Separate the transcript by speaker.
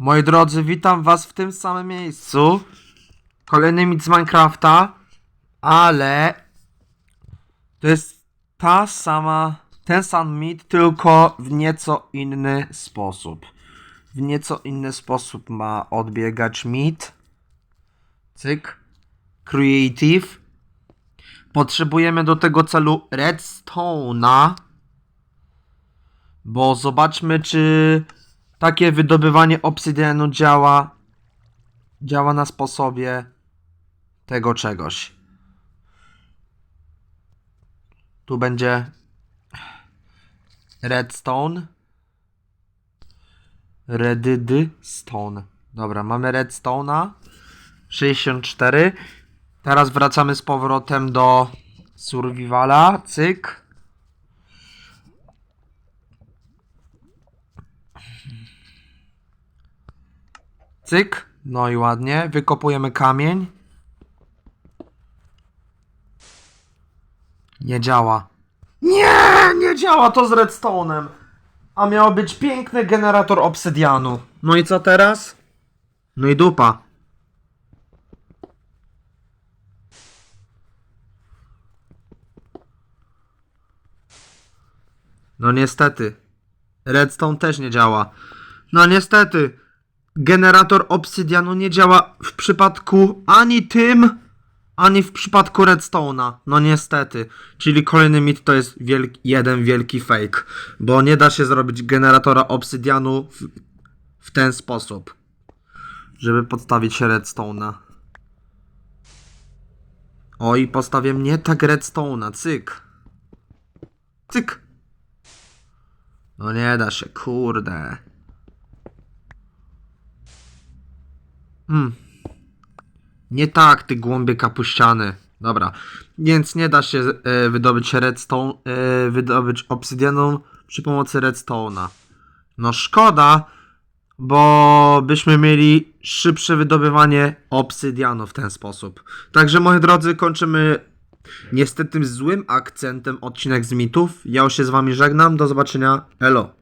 Speaker 1: Moi drodzy, witam was w tym samym miejscu. Kolejny mit z Minecrafta, ale to jest ta sama, ten sam mit, tylko w nieco inny sposób. W nieco inny sposób ma odbiegać mit. Cyk. Creative. Potrzebujemy do tego celu redstone'a. Bo zobaczmy, czy takie wydobywanie obsydianu działa działa na sposobie tego czegoś. Tu będzie redstone. Redstone. Dobra, mamy redstone'a 64. Teraz wracamy z powrotem do survivala. Cyk. Cyk. No i ładnie. Wykopujemy kamień. Nie działa. Nie, nie działa to z redstone'em. A miał być piękny generator obsydianu. No i co teraz? No i dupa. No niestety. Redstone też nie działa. No niestety. Generator obsydianu nie działa w przypadku ani tym, ani w przypadku redstone'a. No niestety. Czyli kolejny mit to jest jeden wielki fake. Bo nie da się zrobić generatora obsydianu w, w ten sposób. Żeby podstawić redstone'a. Oj, postawię mnie tak redstone'a. Cyk. Cyk. No nie da się, kurde. Hmm. Nie tak, ty głąbie kapuściany. Dobra. Więc nie da się e, wydobyć redstone, e, wydobyć obsydianu przy pomocy redstone'a. No szkoda, bo byśmy mieli szybsze wydobywanie obsydianu w ten sposób. Także moi drodzy, kończymy niestety złym akcentem odcinek z mitów. Ja już się z wami żegnam. Do zobaczenia. Elo.